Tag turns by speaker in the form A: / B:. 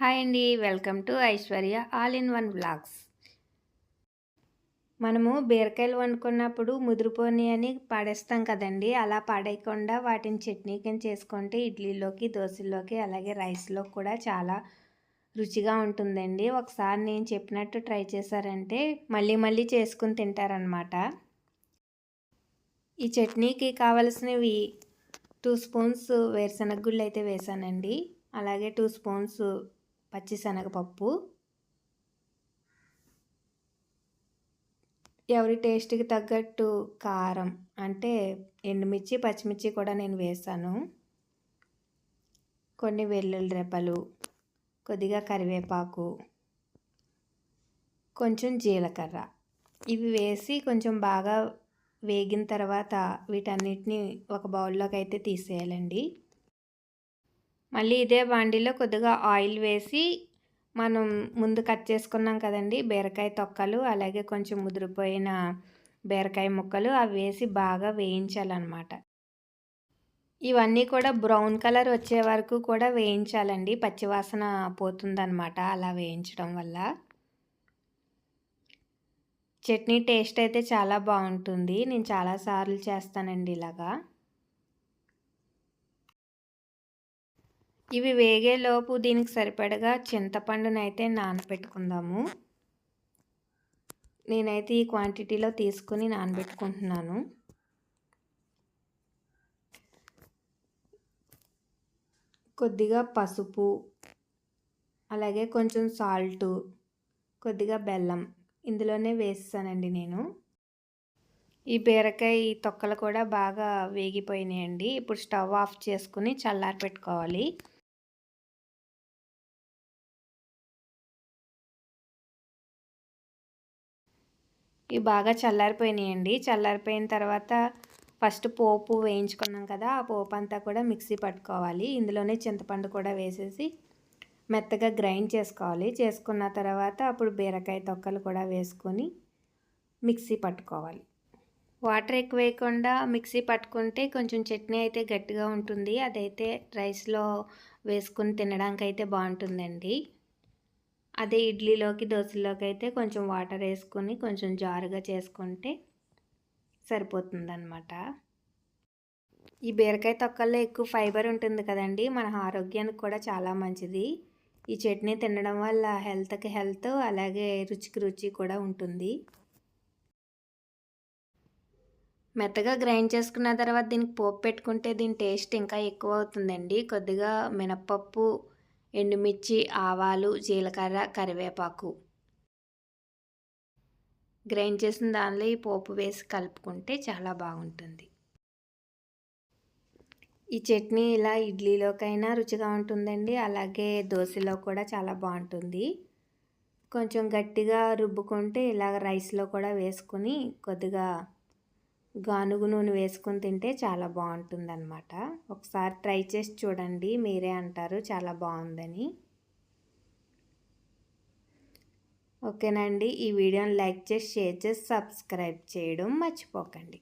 A: Hi అండి welcome to Aishwarya all in one blogs మనము బీరకాయలు వండుకున్నప్పుడు ముదిరిపోని అని పాడేస్తాం కదండి అలా పాడేయకుండా వాటిని చట్నీ కింద చేసుకుంటే ఇడ్లీలోకి దోశల్లోకి అలాగే రైస్లో కూడా చాలా రుచిగా ఉంటుందండి. ఒకసారి నేను చెప్పినట్టు ట్రై చేశారంటే మళ్ళీ మళ్ళీ చేసుకుని తింటారనమాట ఈ చట్నీకి కావలసినవి టూ స్పూన్స్ వేరుశనగ గుళ్ళు అయితే వేసానండి అలాగే టూ స్పూన్స్ పచ్చిశనగపప్పు. ఎవరి టేస్ట్కి తగ్గట్టు కారం అంటే ఎండుమిర్చి పచ్చిమిర్చి కూడా నేను వేసాను. కొన్ని వెల్లుల్లి రెప్పలు కొద్దిగా కరివేపాకు కొంచెం జీలకర్ర. ఇవి వేసి కొంచెం బాగా వేగిన తర్వాత వీటన్నిటిని ఒక బౌల్లోకి అయితే తీసేయాలండి. మళ్ళీ ఇదే బాండీలో కొద్దిగా ఆయిల్ వేసి మనం ముందు కట్ చేసుకున్నాం కదండి బీరకాయ తొక్కలు అలాగే కొంచెం ముదిరిపోయిన బీరకాయ ముక్కలు అవి వేసి బాగా వేయించాలన్నమాట. ఇవన్నీ కూడా బ్రౌన్ కలర్ వచ్చే వరకు కూడా వేయించాలండి పచ్చివాసన పోతుందన్నమాట అలా వేయించడం వల్ల. చట్నీ టేస్ట్ అయితే చాలా బాగుంటుంది నేను చాలాసార్లు చేస్తానండి ఇలాగా. ఇవి వేగేలోపు దీనికి సరిపడగా చింతపండునైతే నానబెట్టుకుందాము. నేనైతే ఈ క్వాంటిటీలో తీసుకుని నానబెట్టుకుంటున్నాను. కొద్దిగా పసుపు అలాగే కొంచెం సాల్టు కొద్దిగా బెల్లం ఇందులోనే వేస్తానండి నేను. ఈ బీరకాయ తొక్కలు కూడా బాగా వేగిపోయినాయండి. ఇప్పుడు స్టవ్ ఆఫ్ చేసుకుని చల్లారి పెట్టుకోవాలి ఇవి బాగా చల్లారిపోయినాయండి. చల్లారిపోయిన తర్వాత ఫస్ట్ పోపు వేయించుకున్నాం కదా ఆ పోపు అంతా కూడా మిక్సీ పట్టుకోవాలి. ఇందులోనే చింతపండు కూడా వేసేసి మెత్తగా గ్రైండ్ చేసుకోవాలి. చేసుకున్న తర్వాత అప్పుడు బీరకాయ తొక్కలు కూడా వేసుకొని మిక్సీ పట్టుకోవాలి. వాటర్ ఎక్కువ వేయకుండా మిక్సీ పట్టుకుంటే కొంచెం చట్నీ అయితే గట్టిగా ఉంటుంది. అదైతే రైస్లో వేసుకుని తినడానికి అయితే బాగుంటుందండి. అదే ఇడ్లీలోకి దోశలోకి అయితే కొంచెం వాటర్ వేసుకొని కొంచెం జారుగా చేసుకుంటే సరిపోతుందన్నమాట. ఈ బీరకాయ తొక్కల్లో ఎక్కువ ఫైబర్ ఉంటుంది కదండి మన ఆరోగ్యానికి కూడా చాలా మంచిది. ఈ చట్నీ తినడం వల్ల హెల్త్కి హెల్త్ అలాగే రుచికి రుచి కూడా ఉంటుంది. మెత్తగా గ్రైండ్ చేసుకున్న తర్వాత దీనికి పోపు పెట్టుకుంటే దీని టేస్ట్ ఇంకా ఎక్కువ అవుతుందండి. కొద్దిగా మినప్పప్పు ఎండుమిర్చి ఆవాలు జీలకర్ర కరివేపాకు. గ్రైండ్ చేసిన దానిలో ఈ పోపు వేసి కలుపుకుంటే చాలా బాగుంటుంది. ఈ చట్నీ ఇలా ఇడ్లీలోకైనా రుచిగా ఉంటుందండి. అలాగే దోశలో కూడా చాలా బాగుంటుంది. కొంచెం గట్టిగా రుబ్బుకుంటే ఇలాగ రైస్లో కూడా వేసుకుని కొద్దిగా గానుగు నూనె వేసుకొని తింటే చాలా బాగుంటుందన్నమాట. ఒకసారి ట్రై చేసి చూడండి మీరే అంటారు చాలా బాగుందని. ఓకేనండి ఈ వీడియోని లైక్ చేసి షేర్ చేసి సబ్స్క్రైబ్ చేయడం మర్చిపోకండి.